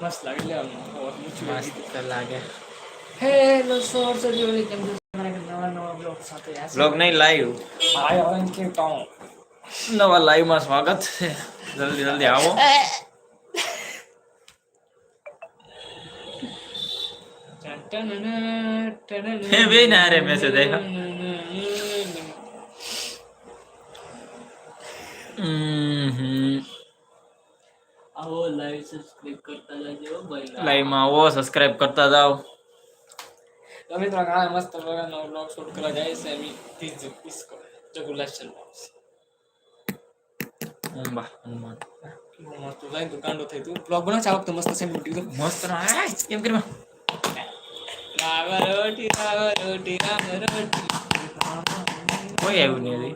મસ્ત લાગે લે આમ ઊંચું મસ્ત લાગે હેલો સોર સજીવની કેમ છો નવા નવા બ્લોગ સાથે આ બ્લોગ નહીં લાઈવ ભાઈ હવે કે કહું નવા લાઈવમાં સ્વાગત છે જલ્દી જલ્દી આવો હે, બે ના રે મેસેજ આવ્યા. હમ આવો લાઈવ સબસ્ક્રાઇબ કરતા જાજો લાઈવમાં આવો સબસ્ક્રાઇબ કરતા જાઓ. તો મિત્રો ઘણા મસ્ત પ્રકારનો બ્લોગ શૂટ કરવા જાય છે એમ તીજ ઇસકો જગુલા ચલવાસ ઉંબા હનુમાન. મસ્ત લાઈન તો કાંડો થઈ તું. બ્લોગ બનાવ ચાલો તો મસ્ત સેમ મૂકી દો મસ્ત ના કેમ કરી રામ રોટી રામ રોટી રામ રોટી. કોઈ આવ્યું નહીં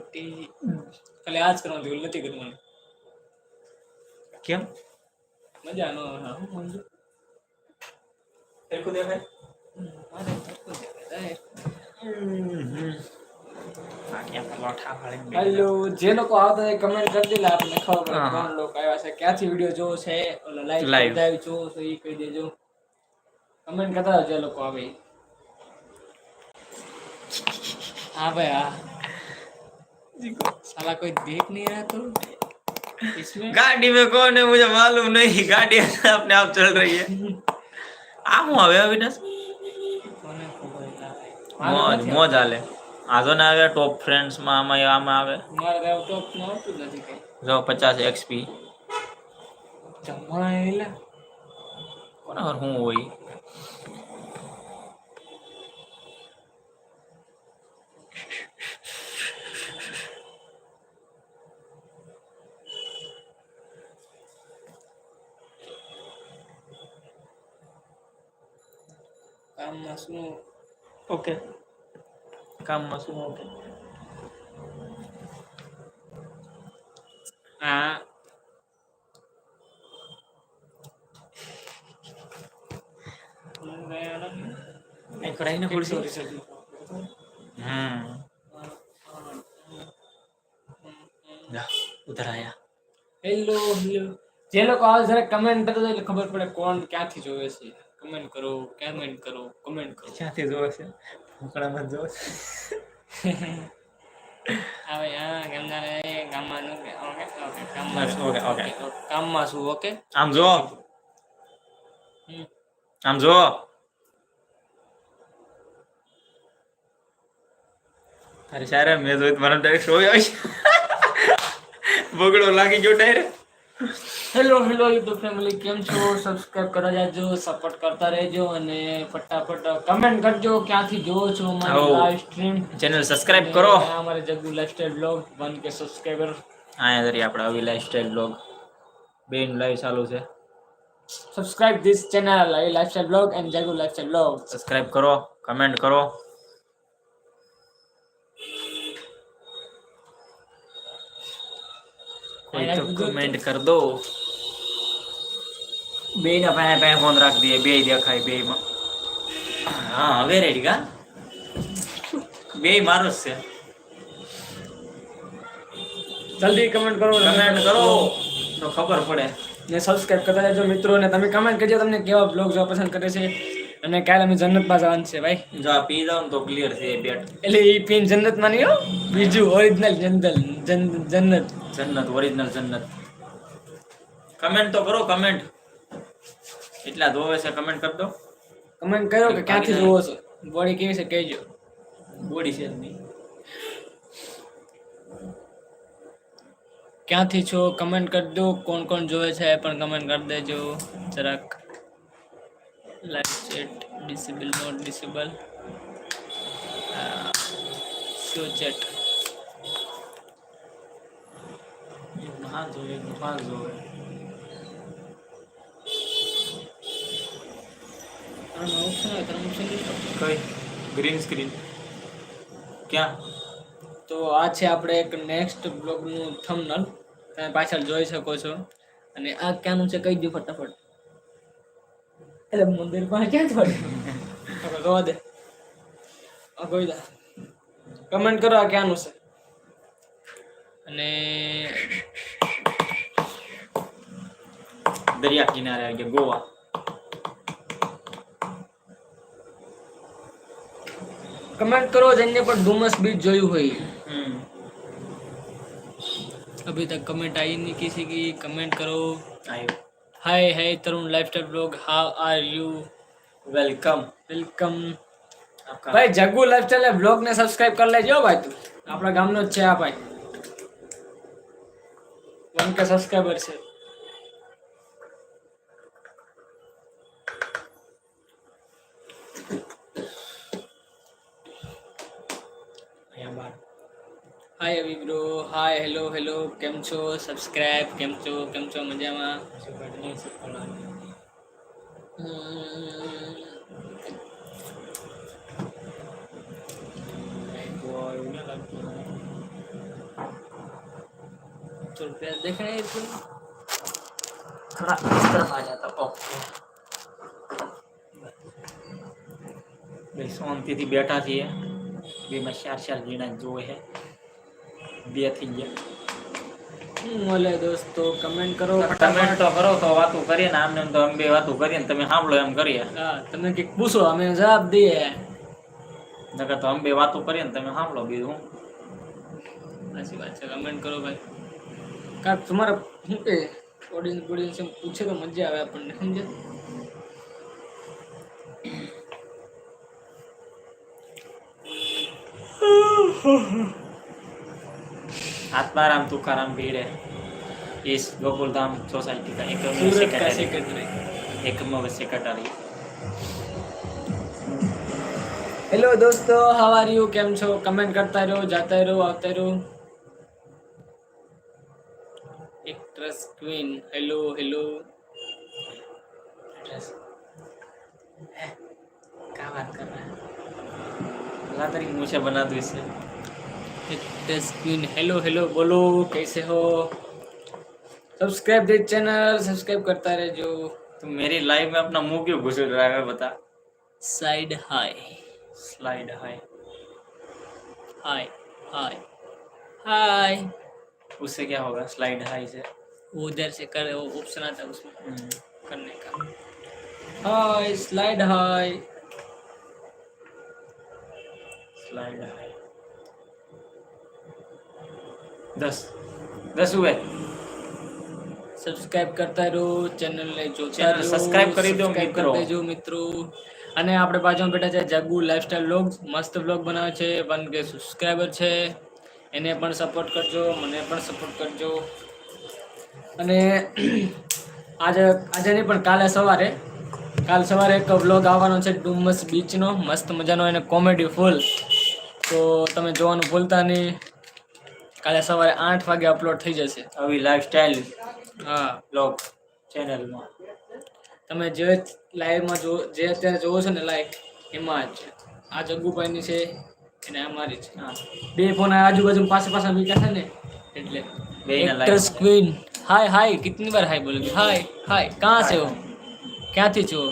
ખાલી આજ કરવાનું નથી કરવાનું કેમ? મજાનો હા. હું મંજુ સરખું દેખાય મારે સરખું દેખાય હેલો જે લોકો આવતા હોય કમેન્ટ કરી દેલા આપણે ખબર પડે. કોણ લોકો આવ્યા છે ક્યાંથી વીડિયો જોવો છે ઓલો લાઈવ લાઈવ જોવો છે એ કહી દેજો. કમેન્ટ કરતા જે લોકો આવે. હા ભાઈ હા. સાલા કોઈ દેખ નહીં રહ્યા તો गाड़ी में कौन है मुझे मालूम नहीं गाड़ी अपने आप चल रही है આ હું હવે અવિનાશ કોને ખબર હતા? મોજ મોજ હાલે આ જો ને આવે ટોપ ફ્રેન્ડ્સ માં આમાં આમાં આવે મારે તો ટોપ માં આવતું જ નથી કઈ જો પચાસ એક્સપી જમાયેલા કોના ઘર હું હોય કામમાં શું ઓકે કામમાં શું ઓકે આ એ કઢાઈને ખુરશી હમ જા ઉધર આયા હેલો હેલો જે લોકો આવે જરા કમેન્ટ કરતો જાય એટલે ખબર પડે કોણ ક્યાંથી જોવે છે કમેન્ટ કરો કમેન્ટ કરો કમેન્ટ કરો. ક્યાંથી જોવે છે? ભૂકડામાં જોવે છે? હવે હા ગામના ગામમાં ઓકે ઓકે ગામમાં શું ઓકે, ઓકે. કામમાં શું ઓકે? આમ જો. આમ જો અરે સારા મેં જોઈ મને ડાયરેક્ટ શોય આવી બગડો લાગી ગયો direct hello hello YouTube family કેમ છો? સબસ્ક્રાઇબ કરવા જાજો સપોર્ટ કરતા રહેજો અને ફટાફટ કમેન્ટ કરજો ક્યાંથી જોવો છો મારી હઉ. લાઈવ સ્ટ્રીમ ચેનલ સબસ્ક્રાઇબ કરો. અમારે Jaggu lifestyle vlog one K subscriber આયા દરી આપણે આવી લાઈફસ્ટાઈલ બ્લોગ બેન લાઈવ ચાલુ છે. Subscribe this channel lifestyle vlog and Jaggu lifestyle vlog subscribe કરો કમેન્ટ કરો. કોઈ તો કમેન્ટ કર દો. બે ના પાસે પાસે ફોન રાખ દઈએ બે દેખાય બે માં. હા હવે રેડી કા? બે મારો જ છે. જલ્દી કમેન્ટ કરો કમેન્ટ કરો. તો ખબર પડે. ને સબસ્ક્રાઇબ કરતા રહેજો મિત્રો ને તમે કમેન્ટ કરજો તમને કેવા બ્લોગ જોવા પસંદ કરે છે. અને કાલે અમે જન્નતમાં જવાનું છે ભાઈ. જો આ પી જાવ તો ક્લિયર છે બેટ. એટલે એ પીન જન્નતમાં નહીં હો બીજું ઓરિજિનલ જન્નત જન્નત. જન્નત ઓરિજિનલ જન્નત. કમેન્ટ તો કરો કમેન્ટ એટલા જોવે છે કમેન્ટ કરી દો. કમેન્ટ કરો કે ક્યાંથી જોવો છો? બોડી કેવી છે કહેજો. બોડી છે નહીં. ક્યાંથી છો કમેન્ટ કરી દો. કોણ કોણ જોવે છે એ પણ કમેન્ટ કરી દેજો. જરાક live chat disable not disable show chat હા જોઈએ option લીધો. કઈ? ગ્રીન સ્ક્રીન ક્યાં? તો આ છે આપણે એક નેક્સ્ટ બ્લોગનું થંબનલ તમે પાછળ જોઈ શકો છો. અને આ ક્યાંનું છે કહી દઉં ફટાફટ. એટલે મંદિર પાસે ક્યાં થોડું જોવા દે કમેન્ટ કરો આ ક્યાંનું છે અને દરિયા કિનારે આવી ગયા ગોવા કમેન્ટ કરો જેને પણ ડુમસ બીચ જોયું હોય અભી તક કમેન્ટ આવી नहीं किसी की કમેન્ટ કરો आयो hi hi Tarun Lifestyle Vlog. How are you? Welcome. Welcome ભાઈ જગ્ગુ લાઈફસ્ટાઈલ બ્લોગ ને સબસ્ક્રાઇબ કરી લેજો ભાઈ તું આપણા ગામનો જ છે આ ભાઈ વન કે સબસ્ક્રાઇબર છે હાય અભી બ્રો હાય હેલો હેલો કેમ છો સબસ્ક્રાઇબ કેમ છો કેમ છો મજામાં હમ. तो रुपया देख रहे हैं तुम थोड़ा इस तरफ आ जाता ओ બે શાંતિથી બેઠા છીએ બેમાં ચાર ચાર જણા જોવે છે બે થઈ ગયા. બોલે દોસ્તો કમેન્ટ કરો. કમેન્ટ તો કરો તો વાતો કરીએ ને આમને એમ તો અમે બે વાતો કરીએ ને તમે સાંભળો એમ કરીએ. હા તમે કંઈક પૂછો અમે જવાબ દઈએ. નકર તો અમે બે વાતો કરીએ ને તમે સાંભળો બીજું. હું સાચી વાત છે કમેન્ટ કરો ભાઈ. કાંક તમારા શું કે ઓડિયન્સ ઓડિયન્સ એમ પૂછે તો મજા આવે આપણને સમજે आत्माराम तुकाराम भीड़ है इस गोकुल धाम सोसाइटी का एक सूरत का सेक्रेटरी सेक्रेटरी एक सेक्रेटरी હેલો દોસ્તો હાવ આર યુ કેમ છો કમેન્ટ કરતા રહો જાતા રહો આવતા રહો એક્ટ્રેસ ક્વીન હેલો હેલો क्या बात कर रहा है अल्लाह तेरी मुझे बना दो इसे एक्ट्रेस क्वीन हेलो हेलो बोलो कैसे हो? सब्सक्राइब दे चैनल सब्सक्राइब करता रहे जो तुम मेरी लाइफ में अपना मुँह क्यों घुस रहा है बता। साइड हाय स्लाइड है हाय हाय हाय उससे क्या होगा? स्लाइड हाई से। वो उधर से कर वो ऑप्शन आता है उसमें हम्म, करने का। Hi slide hi slide hi દસ. દસ ઉવે. સબસ્ક્રાઇબ કરતા રહો ચેનલને જોતા રહો સબસ્ક્રાઇબ કરી દો મિત્રો. દેજો મિત્રો. અને આપણે બાજુમાં બેઠા છે જગુ લાઈફસ્ટાઈલ વ્લોગ મસ્ત વ્લોગ બનાવે છે. વન કે સબસ્ક્રાઇબર છે એને પણ સપોર્ટ કરજો મને પણ સપોર્ટ કરજો. અને આજે આજે નહીં પણ કાલે સવારે કાલ સવારે એક વ્લોગ આવવાનો છે ડુમસ બીચનો મસ્ત મજાનો એને કોમેડી ફૂલ તો તમે જોવાનું ભૂલતા નહીં. કાલે સવારે આઠ વાગે અપલોડ થઈ જશે. આવી લાઈફસ્ટાઈલ હા. બ્લોગ ચેનલમાં તમે જે લાઈવમાં જો જે અત્યારે જોવો છો ને લાઈવ એમાં જ આ જગ્ગુભાઈની છે અને અમારી છે. હા. બે ફોન આજુબાજુ પાસે પાસે બીજા છે ને એટલે એક્ટ્રેસ ક્વીન હાય હાય કિતની વાર હાય બોલોગી? હાય હાય કહાં છે હો? ક્યાંથી છો?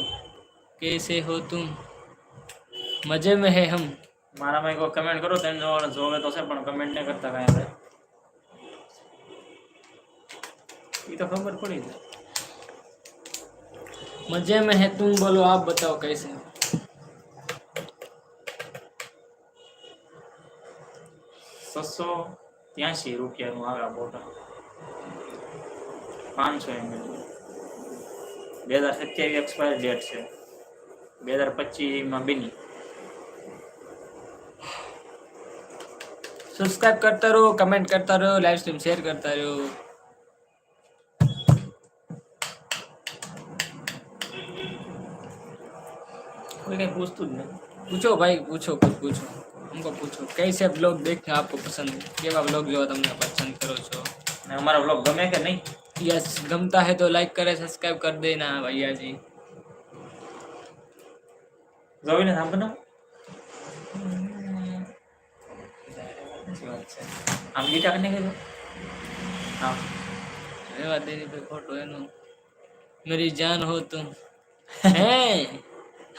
कैसे हो तुम मजे में है हम મારામાં એક કમેન્ટ કરો તેમ જોવાનું જોવે તો છે પણ કમેન્ટ ન કરતા કાંઈ આપણે. તો ખબર પડી મજે મેં હે તું બોલો આપ બતાવો કૈસે છસો ત્યાંસી રૂપિયાનું આવે આ બોટલ પાંચસો એમ બે હજાર સત્યાવીસ એક્સપાયર ડેટ છે. બે હજાર પચીસમાં બની. સબસ્ક્રાઇબ કરતા રહો કમેન્ટ કરતા રહો લાઈવ સ્ટ્રીમ શેર કરતા રહ્યો કોઈ કંઈ પૂછતું જ નહીં पूछो भाई पूछो कुछ पूछो हमको पूछो कैसे ब्लॉग देखते हैं आपको पसंद केवा ब्लॉग जो तुमने पसंद करो છો ને અમારો બ્લોગ ગમે કે નહીં यस गमता है तो लाइक करे सब्सक्राइब कर देना भैया जी જોઈને આમ બનાવો સાચી વાત છે આમ લીટા કરીને કહેજો હા रेवा देनी पे फोटो है नो मेरी जान हो तुम हैं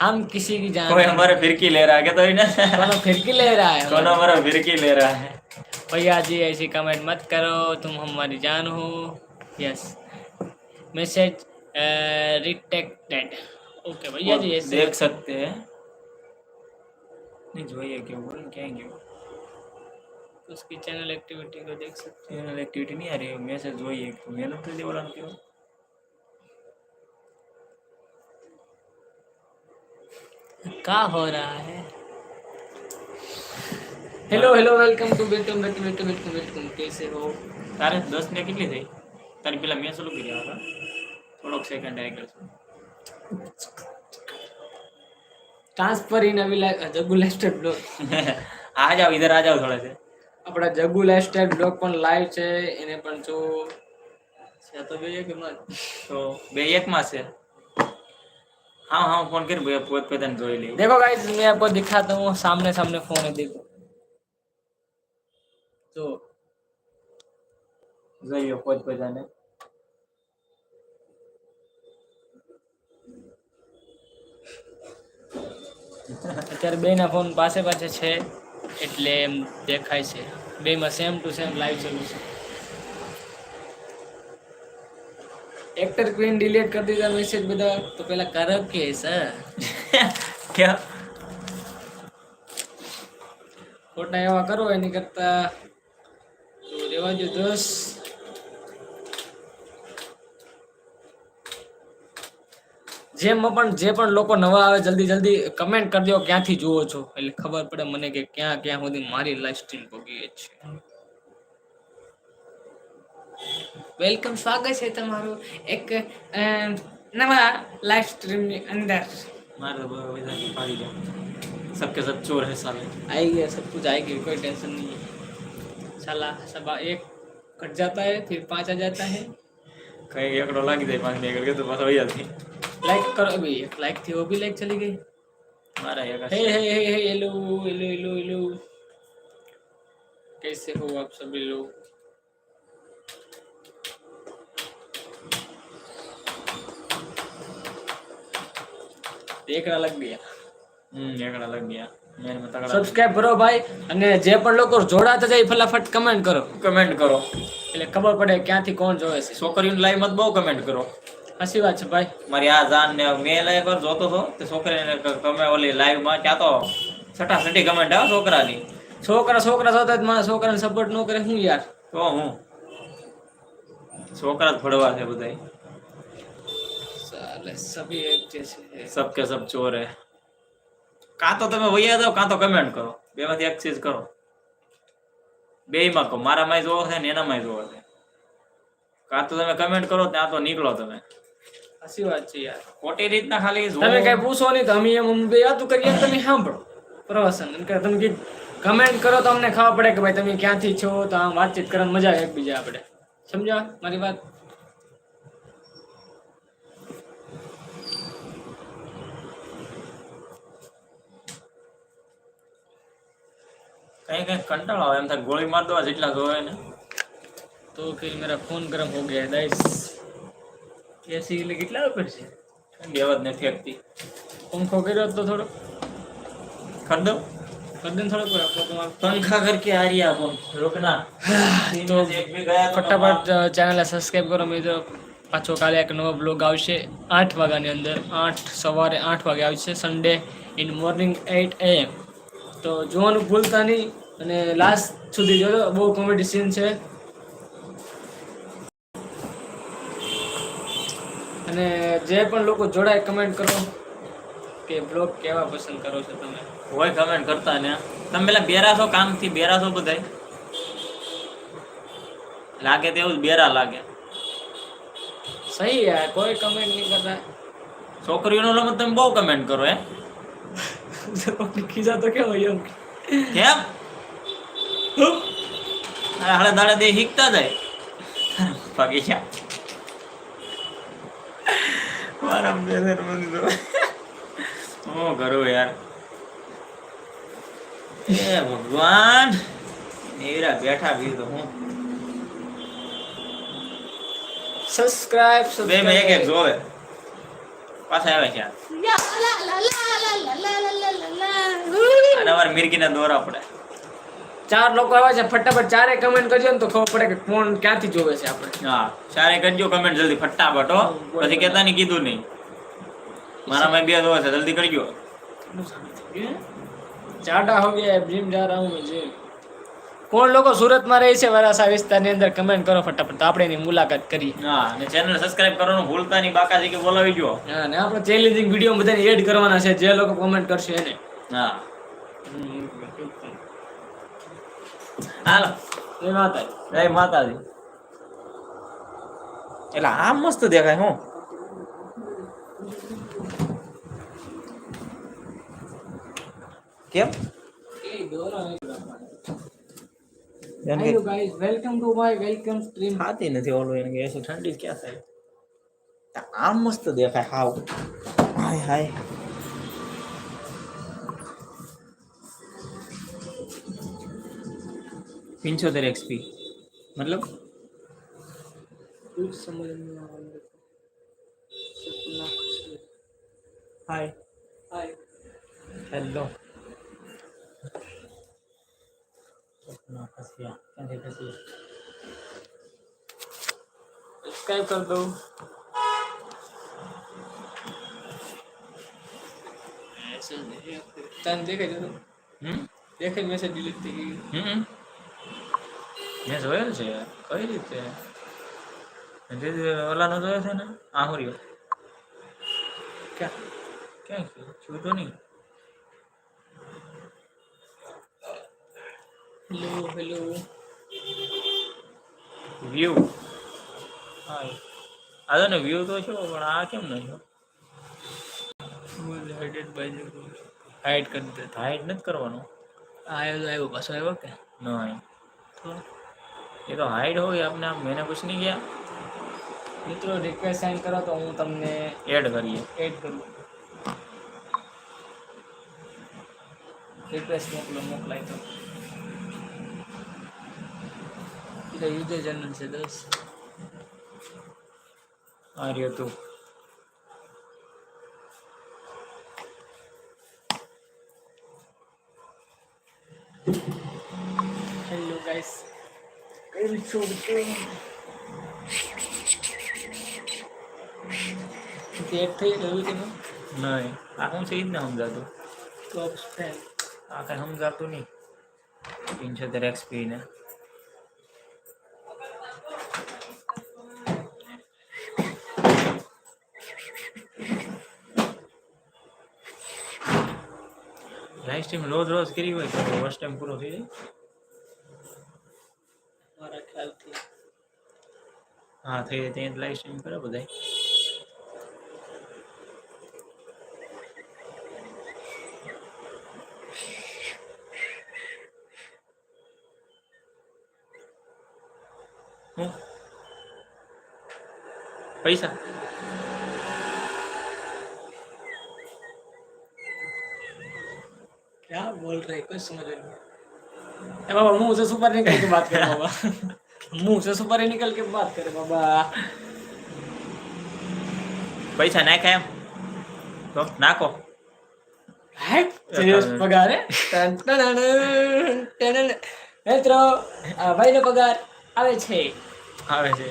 हम किसी की जान कोई हमारा फिरकी ले रहा है क्या तो ना फिरकी ले रहा है? कौन हमारा फिरकी ले रहा है? भैया जी ऐसी कमेंट मत करो तुम हमारी जान हो। यस मैसेज रिटेक्टेड ओके भैया जी ऐसे देख सकते हैं। नहीं जो है क्यों बोल क्या क्यों उसकी चैनल एक्टिविटी को देख सकते हैं। चैनल एक्टिविटी नहीं आ रही है। मैसेज वही है। क्यों मैंने तो बोला क्यों? क्या हो रहा है hello hello welcome to welcome welcome welcome welcome welcome કેસે હો તારે 10 ને કેટલી થઈ તારી પેલા મેં ચાલુ કર્યા હતા થોડોક સેકન્ડ આગળ છે ટ્રાન્સફર ઇન અવી જગુ લાઇફસ્ટાઈલ બ્લોગ આ જાઓ ઇધર આ જાઓ થોડા છે આપણા જગુ લાઇફસ્ટાઈલ બ્લોગ પણ લાઈવ છે એને પણ જો છે તો બે કે મત તો બે એકમાં છે हाँ हाँ फोन कर भैया पोत पोताने જોઈ લે देखो गाइस मैं आपको दिखाता हूँ सामने सामने फोन है देखो तो જોઈએ પોત પોતાને અત્યારે બેના ફોન પાસે પાસે છે એટલે એમ દેખાય છે બેમાં સેમ ટુ સેમ લાઈવ ચાલુ છે એક્ટર ક્વીન ડિલીટ કરી દીધા મેસેજ બધા. તો પેલા કરો કે સર ક્યાં ખોટા એવા કરો એની કરતા રેવા જો દોસ. જેમ પણ જે પણ લોકો નવા આવે જલ્દી જલ્દી કમેન્ટ કરી દો ક્યાંથી જુઓ છો? એટલે ખબર પડે મને કે ક્યાં ક્યાં સુધી મારી લાઈફ સ્ટ્રીમ પગી છે વેલકમ સ્વાગત છે તમારું એક અ, નવા લાઈવ સ્ટ્રીમની અંદર मारो वैसा की पारी जाओ सबके सब चोर है साले आई गया सब कुछ आएगी कोई टेंशन नहीं है साला सब एक कट जाता है फिर पाँच आ जाता है कहीं एकड़ो लागी जाए पांच निकल के तो बस हो जाती लाइक करो अभी एक लाइक थी वो भी लाइक चली गई मारा एक hey hey hey hey hello hello hello hello कैसे हो आप सभी लोग એકડા લગ ગયા. હમ એકડા લગ ગયા. સબસ્ક્રાઇબ કરો ભાઈ અને જે પણ લોકો જોડાતા જાય ફટાફટ કમેન્ટ કરો. કમેન્ટ કરો. એટલે ખબર પડે ક્યાંથી કોણ જોવે છે. છોકરીઓની લાઈવ મત બહુ કમેન્ટ કરો. સાચી વાત છે ભાઈ. મારી આ જાન ને મેં લાઈવ પર જોતો હતો. તે છોકરીને તમે ઓલી લાઈવમાં ક્યાં તો છટા છટી કમેન્ટ આવો છોકરાની. છોકરા છોકરા જોતા જ મને છોકરાને સપોર્ટ ન કરે. હું યાર? તો હું? છોકરા જ ફડવા છે બધાય. સાલે સભી એક જૈસે સબ કે સબ ચોર હે. કાં તો તમે વૈયા જાઓ કાં તો કમેન્ટ કરો. બેમાંથી એક ચીજ કરો. બેયમાં કહો મારામાંય જોવો છે ને એનામાંય જોવો છે. કાં તો તમે કમેન્ટ કરો ત્યાં તો નીકળો તમે. સાચી વાત છે યાર. ખોટી રીતના ખાલી તમે કઈ પૂછો નહીં તો અમે એમ અમે બે યાદ કરીએ તમે સાંભળો. પ્રવાસન કે તમે કમેન્ટ કરો તો અમને ખબર પડે કે ભાઈ તમે ક્યાંથી છો તો આમ વાતચીત કરવાની મજા આવે એકબીજા આપણે. સમજ્યા મારી વાત? કઈ કઈ કંટાળો આવે? એમ થાય ગોળી માર દો જેટલા જોવે ને. તો ફિર મેરા ફોન ગરમ હો ગયા ગાઈસ. એસી એટલે કેટલા ઉપર છે ઠંડી અવાજ નથી આપતી પંખો કર્યો તો થોડો. કર દો કરી દે તમારો પંખા કરકે આ રહ્યા ફોન? રોકના. તો ફટાફટ ચેનલને સબસ્ક્રાઈબ કરો મિત્રો. પાછો કાલે એક નવો બ્લોગ આવશે આઠ વાગ્યાની અંદર. આઠ સવારે આઠ વાગે આવશે Sunday in morning eight AM તો જોવાનું ભૂલતા નહીં અને લાસ્ટ સુધી જોજો. બહુ કોમેડી સીન છે. અને જે પણ લોકો જોડાય કમેન્ટ કરો. કે બ્લોગ કેવા પસંદ કરો છો તમે? હોય કમેન્ટ કરતા ને. તમે પેલા બેરા છો કામથી બેરા છો બધાય? લાગે તેવું જ બેરા લાગે. સહી યાર કોઈ કમેન્ટ નહીં કરતા. છોકરીઓનો તમે બહુ કમેન્ટ કરો હે. ખીજા તો કેવો એમ? કેમ? અરે હળે દાડે દે હિકતા જાય. બાકી છે મારા મંદી તો હું કરું યાર? એ ભગવાન. એરા બેઠા બી તો હું. સબસ્ક્રાઇબ બે માં એક એક જોવે. પાછા આવે છે અને અમારે દોરા પડે. ચાર લોકો આવ્યા છે ફટાફટ ચારે કમેન્ટ કરજો ને તો ખબર પડે કે કોણ ક્યાંથી જોવે છે આપણે. હા ચારે કરજો કમેન્ટ જલ્દી ફટાફટ હો. પછી કેતા ની કીધું નહીં. મારા મેં બે જોવે છે જલ્દી કરજો. ચાડા હો ગયા જીમ જા રહા હું જીમ કોણ લોકો સુરતમાં રહે છે વરાસા વિસ્તારની અંદર? કમેન્ટ કરો ફટાફટ. તો આપણે એની મુલાકાત કરીએ. હા અને ચેનલ સબસ્ક્રાઇબ કરવાનું ભૂલતા નહીં. બાકાજી કે બોલાવી ગયો. હા અને આપણે ચેલેન્જિંગ વીડિયો બધાને એડ કરવાના છે જે લોકો કમેન્ટ કરશે એને. હા. હાલો. એ માતા જય માતાજી. એટલે આમ મસ્ત દેખાય હું. કેમ? જેમ કે hello guys welcome to my welcome stream ખાતી નથી ઓલું એને કે એસી ઠંડી ક્યાં થાય આમ મસ્ત દેખાય હાવ હાય હાય પિંચોતેર એક્સપી મતલબ कुछ समझ नहीं आ रहा मेरे को सपना कुछ હાય हाय હેલો સબસ્ક્રાઈબ કર દો તને દેખાય જતો હમ? દેખાય મેસેજ ડિલીટ થઈ ગયો હમ? મેં જોયેલ છે કઈ રીતે? ઓલાનો જોયો છે ને? આહુરિયો. ક્યાં? ક્યાં જોતો નહીં. હેલો હેલો વ્યૂ હા આ તો ને વ્યૂ તો છો પણ આ કેમ નથી હાઇડેડ બાય હાઇડ કરી દેતા હાઇડ નથી કરવાનું? આવ્યો તો આવ્યો પાછો આવ્યો કે? નહીં. તો? એ તો હાઇડ હોય આપને આમ મેને પૂછ નહીં ગયા. મિત્રો રિક્વેસ્ટ સેન્ડ કરો તો હું તમને એડ કરીએ. એડ કરું. રિક્વેસ્ટ મોકલો મોકલાય તો. એટલે યુદ્ધ જન્મ છે દસ. આર્ય તું હેલો ગાઈસ કેમ છો કેટ થઈ ગયું કે નહીં આ હું સહી જ ના સમજાતું. તો સ્પેન આ કઈ સમજાતું નહીં. તીનસો છે એક્સપી ને. લાઈવ સ્ટ્રીમ રોજ રોજ કરી હોય તો ફર્સ્ટ ટાઈમ પૂરો થઈ જાય. મારા ખ્યાલથી. હા થઈ જાય ત્યાં લાઈવ સ્ટ્રીમ કરે બધા પૈસા क्या बोल रहे कुछ समझ नहीं ए बाबा मुंह से सुपर निकल के बात करे बाबा मुंह से सुपर ही निकल के बात करे बाबा પૈસા નાખ્યા એમ તો નાખો હેટ સિરિયસ પગાર હે ટન ટન ટન ટન. મિત્રો આ ભાઈનો પગાર આવે છે આવે છે